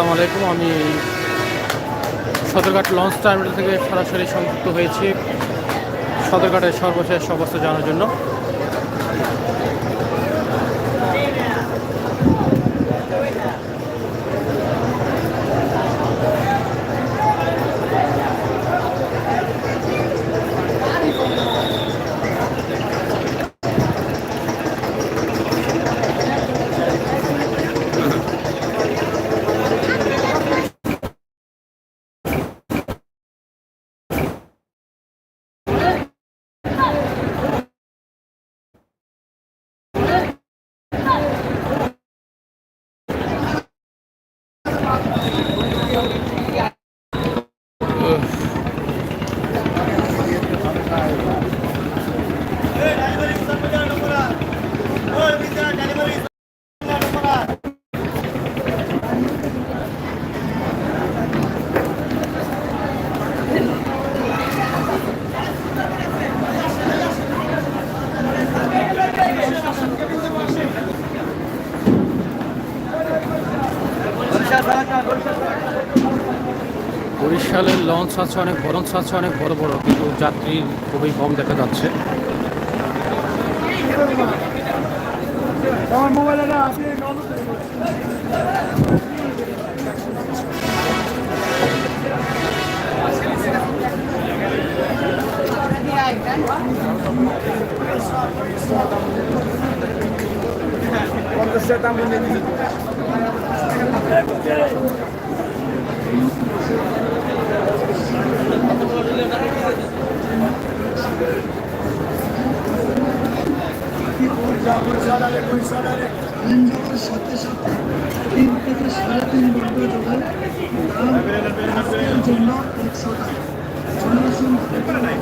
আসসালামু আলাইকুম। আমি সদরঘাট লঞ্চ টার্মিনাল থেকে সরাসরি সংযুক্ত হয়েছি সদরঘাটের সর্বশেষ অবস্থা জানার জন্য। বরিশালের লঞ্চ আছে অনেক বরঞ্চ আছে অনেক, বড় বড়। কিন্তু যাত্রী খুবই কম দেখা যাচ্ছে। ইঞ্জিনের সাথে সাথে তিন থেকে সাড়ে তিন ঘণ্টা ধরে দাম আজকের জন্য একশো টাকা চলে আসুন আয়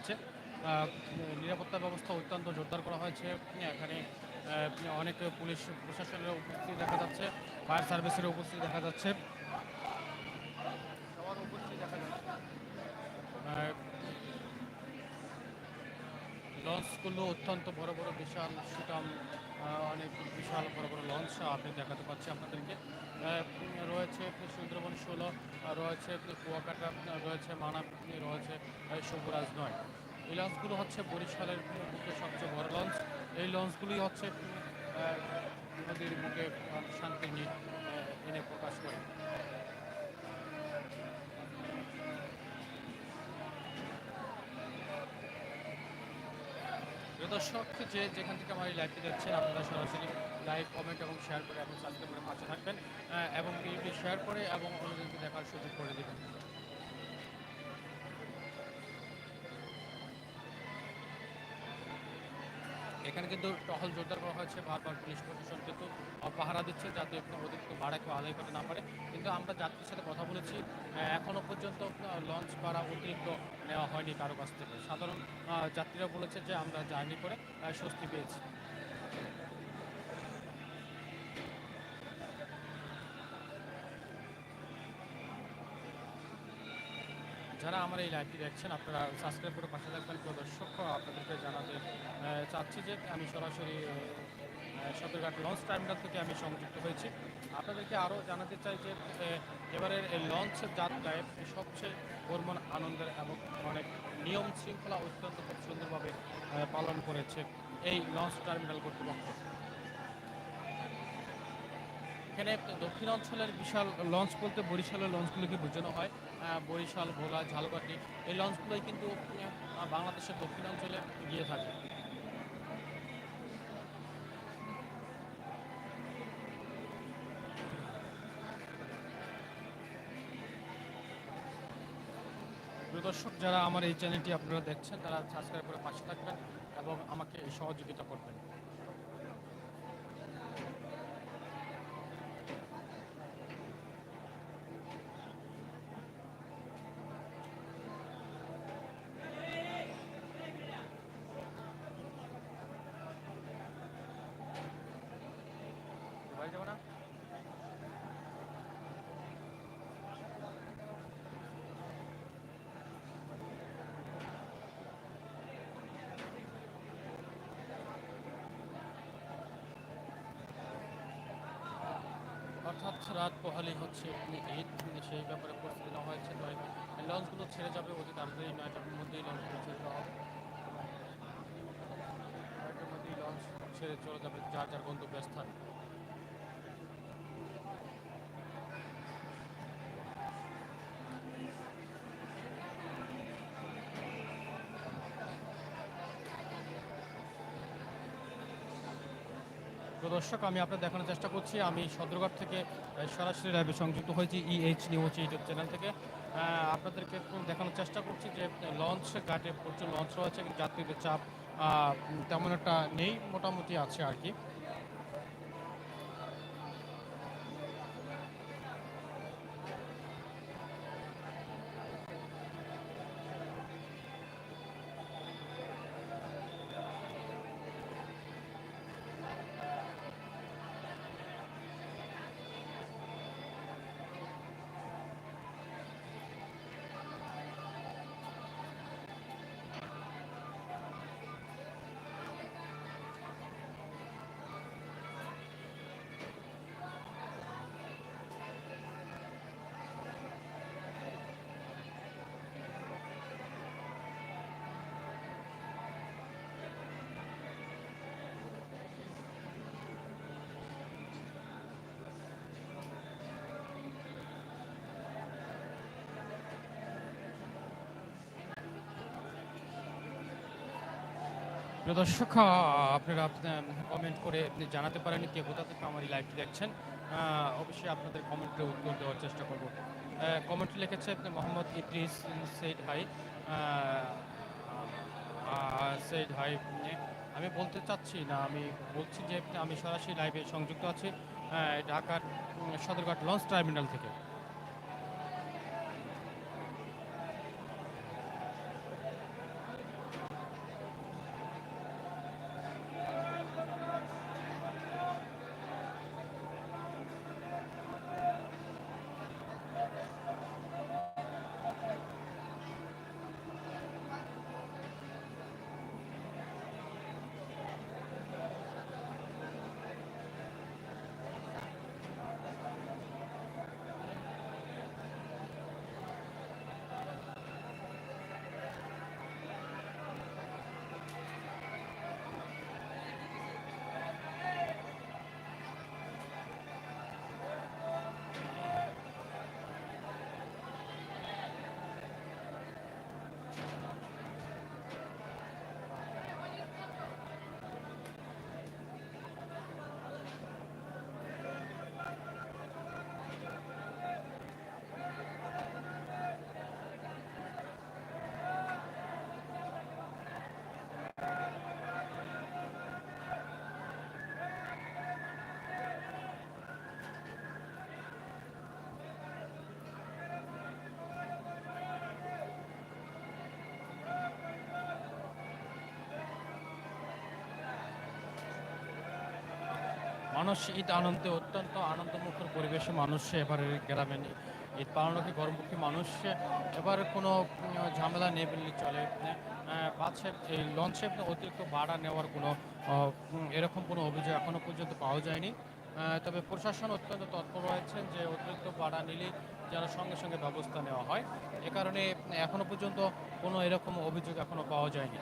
আছে। নিরাপত্তা ব্যবস্থা অত্যন্ত জোরদার করা হয়েছে। এখানে অনেক পুলিশ প্রশাসনের উপস্থিতি দেখা যাচ্ছে, ফায়ার সার্ভিসের উপস্থিতি দেখা যাচ্ছে। সবার উপস্থিতি দেখা যাচ্ছে লঞ্চগুলো অত্যন্ত বড় বড় বিশাল সুটাম অনেক বিশাল বড় বড় লঞ্চ আপনি দেখাতে পাচ্ছি আপনাদেরকে। রয়েছে সুন্দরবন ষোলো রয়েছে কুয়াকাটা, রয়েছে মানাব রয়েছে সবুরাজ নয়। এই লঞ্চগুলো হচ্ছে বরিশালের বুকে সবচেয়ে বড় লঞ্চ। এই লঞ্চগুলি হচ্ছে নদীর বুকে শান্তি নিয়ে এনে প্রকাশ করে। দর্শক, যে যেখান থেকে আমার এই লাইভটি দেখছেন, আপনারা সরাসরি লাইভ কমেন্ট এবং শেয়ার করে এবং সাবস্ক্রাইব করে পাশে থাকবেন এবং ভিডিওটি শেয়ার করে এবং অন্যদেরকে দেখার সুযোগ করে দেবেন। এখানে কিন্তু টহল জোরদার করা হয়েছে, বারবার পুলিশ প্রশাসন কিন্তু পাহারা দিচ্ছে, যাতে কোনো অতিরিক্ত ভাড়া কেউ আদায় করতে না পারে। কিন্তু আমরা যাত্রীর সাথে কথা বলেছি আহ, এখনও পর্যন্ত লঞ্চ ভাড়া অতিরিক্ত নেওয়া হয়নি কারও কাছ থেকে। সাধারণ যাত্রীরা বলেছে যে আমরা জার্নি করে স্বস্তি পেয়েছি। যারা আমার এই লাইভটি দেখছেন আপনারা সাবস্ক্রাইব করে পাশে থাকবেন। প্রিয় দর্শক আপনাদেরকে জানাতে চাচ্ছি যে আমি সরাসরি সদরঘাট লঞ্চ টার্মিনাল থেকে আমি সংযুক্ত হয়েছি। আপনাদেরকে আরও জানাতে চাই যে এবারের এই লঞ্চ যাত্রায় সবচেয়ে বর্মন আনন্দের এবং অনেক নিয়ম শৃঙ্খলা অত্যন্ত খুব সুন্দরভাবে পালন করেছে এই লঞ্চ টার্মিনাল কর্তৃপক্ষ। এখানে দক্ষিণ অঞ্চলের বিশাল লঞ্চ বলতে বরিশালের লঞ্চগুলোকে বোঝানো হয়। বরিশাল, ভোলা, ঝালকাঠি, এই লঞ্চগুলোই কিন্তু বাংলাদেশের দক্ষিণ অঞ্চলে গিয়ে থাকে। দর্শক, যারা আমার এই চ্যানেলটি আপনারা দেখছেন, তারা সাবস্ক্রাইব করে পাশে থাকবেন এবং আমাকে সহযোগিতা করবেন বাড়ি যাব না অর্থাৎ রাত পহালি হচ্ছে ঈদ সেই ব্যাপারে প্রস্তুতি নেওয়া হয়েছে। তাই লঞ্চগুলো ছেড়ে যাবে অতি তাড়াতাড়ি নয়টার মধ্যেই লঞ্চগুলো ছেড়ে দেওয়া হবে নয়টার মধ্যেই লঞ্চ ছেড়ে চলে যাবে, যার যার গন্তব্যস্থান। দর্শক, আমি আপনার দেখানোর চেষ্টা করছি। আমি সদরঘাট থেকে সরাসরি লাইভে সংযুক্ত হয়েছি ইএইচ নিউজ ইউটিউব চ্যানেল থেকে। আপনাদেরকে দেখানোর চেষ্টা করছি যে লঞ্চ ঘাটে প্রচুর লঞ্চ রয়েছে যাত্রীদের চাপ তেমন একটা নেই, মোটামুটি আছে আর কি। দর্শক আহ, আপনারা কমেন্ট করে আপনি জানাতে পারেন কে কোথা থেকে আমার এই লাইভটি দেখছেন। অবশ্যই আপনাদের কমেন্টে উত্তর দেওয়ার চেষ্টা করব। কমেন্ট লিখেছে আপনি Mohammad Idris said hi said hi আমি বলতে চাচ্ছি না আমি বলছি যে আমি সরাসরি লাইভে সংযুক্ত আছি ঢাকার সদরঘাট লঞ্চ টার্মিনাল থেকে। মানুষ ঈদ আনন্দে অত্যন্ত আনন্দমুখর পরিবেশে মানুষ এবারে গ্রামে ঈদ পালনকে গর্ভমুখী মানুষ এবার কোনো ঝামেলা নেই বললে চলে। বাসে এই লঞ্চে অতিরিক্ত ভাড়া নেওয়ার কোনো এরকম কোনো অভিযোগ এখনও পর্যন্ত পাওয়া যায়নি। তবে প্রশাসন অত্যন্ত তৎপর রয়েছেন যে অতিরিক্ত ভাড়া নিলে যেন সঙ্গে সঙ্গে ব্যবস্থা নেওয়া হয়। এ কারণে এখনও পর্যন্ত কোনো এরকম অভিযোগ এখনও পাওয়া যায়নি।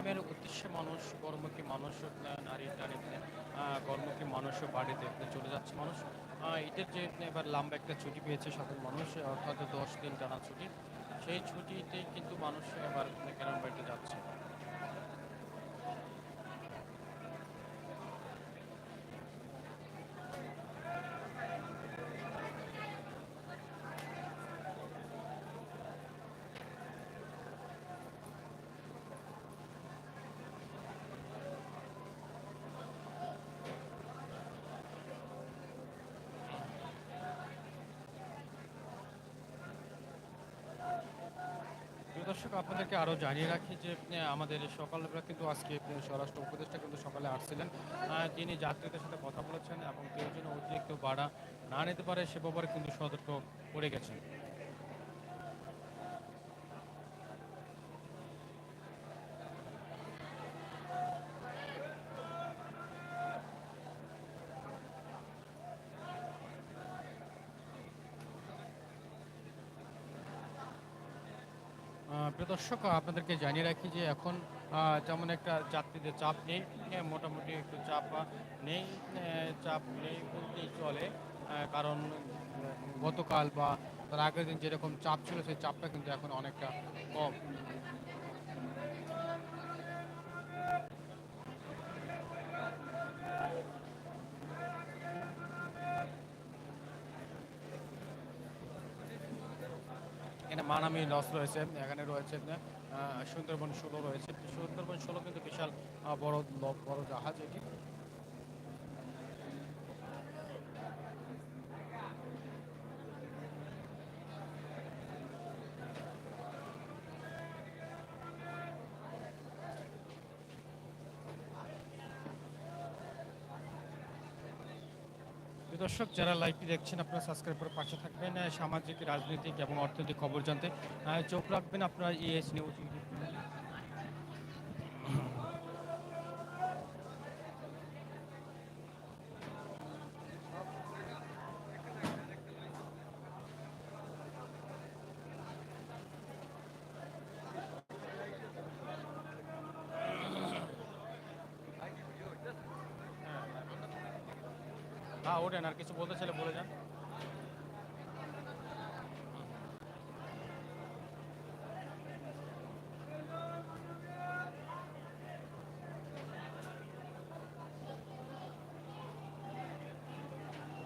গ্রামের উদ্দেশ্যে মানুষ কর্মকে মানুষ নারীর নারী কর্মকে মানুষ বাড়িতে চলে যাচ্ছে মানুষ। এটার যে এবার লাম্বা একটা ছুটি পেয়েছে সাধারণ মানুষ, অর্থাৎ দশ দিন টানা ছুটি। সেই ছুটিতে কিন্তু মানুষ এবার গ্রাম বাড়িতে যাচ্ছে প্রিয় দর্শক, আপনাদেরকে আরও জানিয়ে রাখি যে আমাদের সকালবেলা কিন্তু আজকে স্বরাষ্ট্র উপদেষ্টা কিন্তু সকালে আসছিলেন। তিনি যাত্রীদের সাথে কথা বলেছেন এবং কেউ যেন অতিরিক্ত ভাড়া না নিতে পারে সে ব্যাপারে কিন্তু সতর্ক করে গেছেন আহ, প্রিয় দর্শক, আপনাদেরকে জানিয়ে রাখি যে এখন যেমন একটা যাত্রীদের চাপ নেই। মোটামুটি একটু চাপ নেই। চাপ নেই বলতেই চলে কারণ, গতকাল বা তার আগের দিন যেরকম চাপ ছিল, সেই চাপটা কিন্তু এখন অনেকটা কম। মানামি লস রয়েছে, এখানে রয়েছে সুন্দরবন ষোলো রয়েছে। সুন্দরবন ষোলো কিন্তু বিশাল বড় বড় জাহাজ এটি। দর্শক, যারা লাইভটি দেখছেন, আপনারা সাবস্ক্রাইব করে পাশে থাকবেন। সামাজিক, রাজনৈতিক এবং অর্থনৈতিক খবর জানতে চোখ রাখবেন আপনার ইএস নিউজ ইউটিউব চ্যানেলে। হ্যাঁ ওঠেন আর কিছু বলতে চাইলে বলে যান।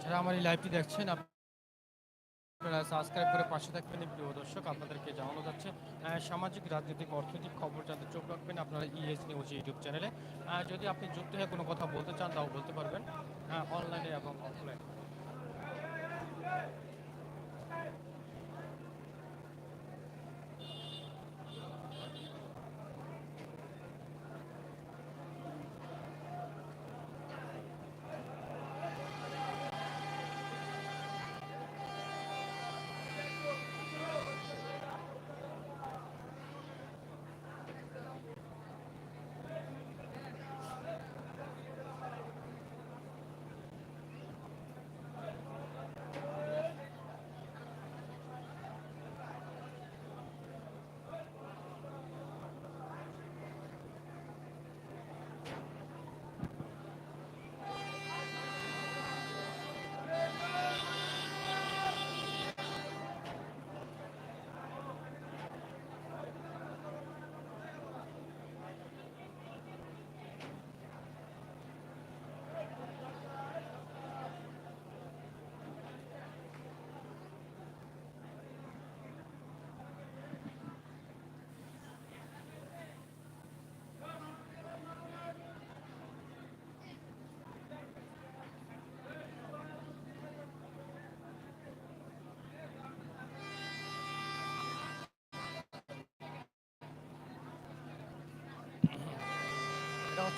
যারা আমার এই লাইভটি দেখছেন, আপনারা সাবস্ক্রাইব করে পাশে থাকবেন। প্রিয় দর্শক, আপনাদেরকে জানানো যাচ্ছে সামাজিক, রাজনৈতিক, অর্থনৈতিক খবর জানতে চোখ রাখবেন আপনারা ইএস নিউজ ইউটিউব চ্যানেলে যদি আপনি যুক্ত হয়ে কোনো কথা বলতে চান, তাও বলতে পারবেন। অনলাইনে এবং অফলাইনে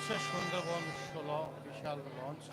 হচ্ছে সুন্দরবন ষোলো বিশাল লঞ্চ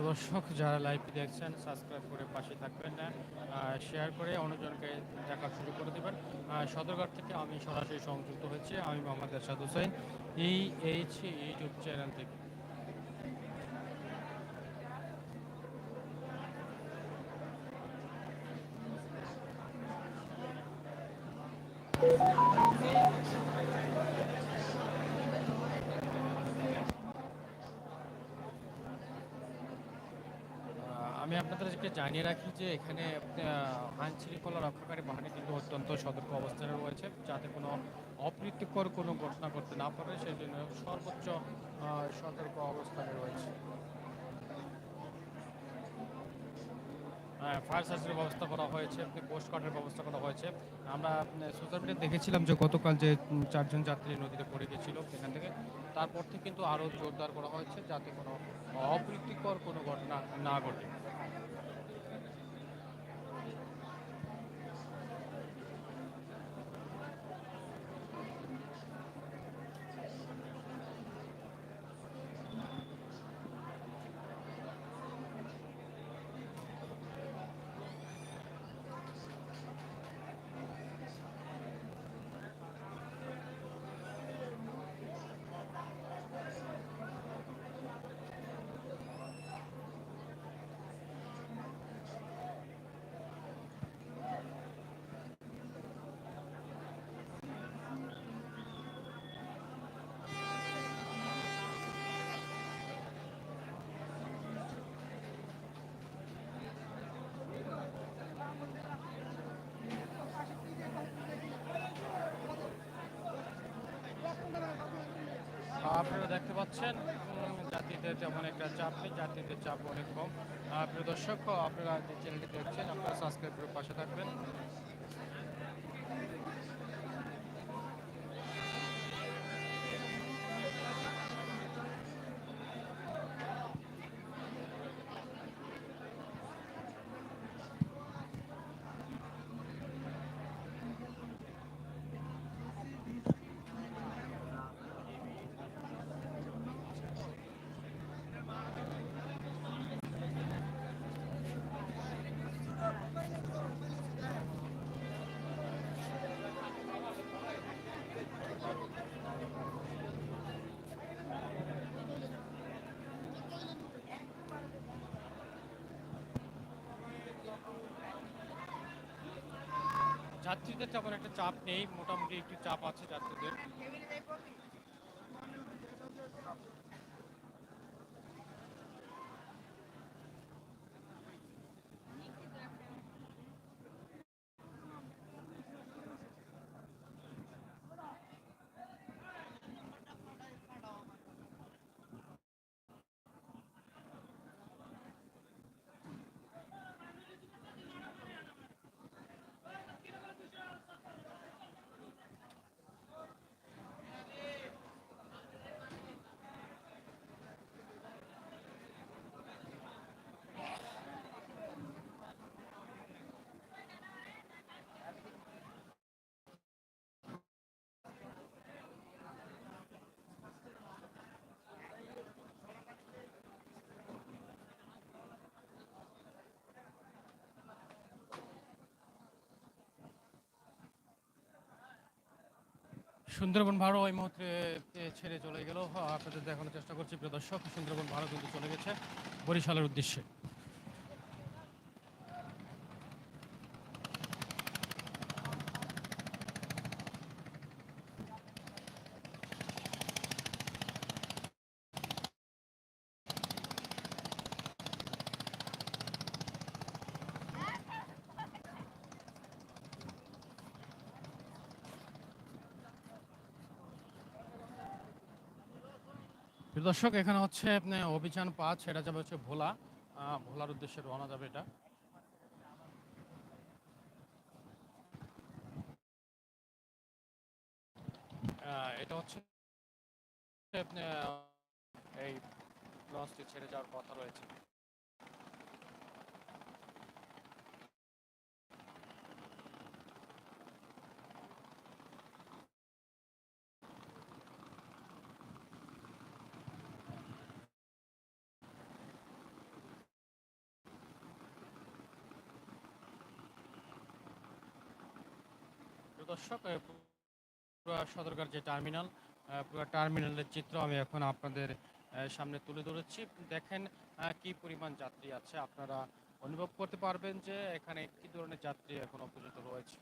দর্শক যারা লাইভটি দেখছেন সাবস্ক্রাইব করে পাশে থাকবেন না শেয়ার করে অন্যজনকে দেখার সুযোগ করে দেবেন। সদরঘাট থেকে আমি সরাসরি সংযুক্ত হয়েছি আমি মোহাম্মদ এরশাদ হোসেন এই এইচ ইউটিউব চ্যানেল থেকে। আহ, আমি আপনাদেরকে জানিয়ে রাখি যে এখানে আইন শৃঙ্খলা রক্ষাকারী বাহিনী কিন্তু অত্যন্ত সতর্ক অবস্থানে রয়েছে যাতে কোনো অপ্রীতিকর কোনো ঘটনা করতে না পারে, সেই জন্য সর্বোচ্চ সতর্ক অবস্থানে রয়েছে। ফায়ার সার্ভিসের ব্যবস্থা করা হয়েছে কোস্ট গার্ডের ব্যবস্থা করা হয়েছে। আমরা সোশ্যাল মিডিয়া দেখেছিলাম যে গতকাল যে চারজন যাত্রী নদীতে পড়ে গেছিল সেখান থেকে, তারপর থেকে কিন্তু আরও জোরদার করা হয়েছে যাতে কোনো অপ্রীতিকর কোনো ঘটনা না ঘটে। পাচ্ছেন জাতিদের যাত্রীদের তেমন একটা চাপ নেই যাত্রীদের চাপ অনেক কম। প্রিয় দর্শক, আপনারা যে চ্যানেলটি দেখছেন, আপনারা সাবস্ক্রাইব করে পাশে থাকবেন। যাত্রীদের তেমন একটা চাপ নেই মোটামুটি একটু চাপ আছে যাত্রীদের। সুন্দরবন ভাড়ো ওই মুহূর্তে ছেড়ে চলে গেল। আপনাদের দেখানোর চেষ্টা করছি, প্রিয় দর্শক, সুন্দরবন ভাড়ো কিন্তু চলে গেছে বরিশালের উদ্দেশ্যে। দর্শক, এখানে হচ্ছে অভিযান পাঁচ, সেটা যাবে হচ্ছে ভোলা। ভোলার উদ্দেশ্যে রওনা যাবে এটা। এটা হচ্ছে এই লঞ্চটি ছেড়ে যাওয়ার কথা রয়েছে। দর্শক সদরকার যে টার্মিনাল পুরো টার্মিনালের চিত্র আমি এখন আপনাদের সামনে তুলে ধরেছি। দেখেন কি পরিমাণ যাত্রী আছে। আপনারা অনুভব করতে পারবেন যে এখানে কি ধরনের যাত্রী এখনও পর্যন্ত রয়েছে।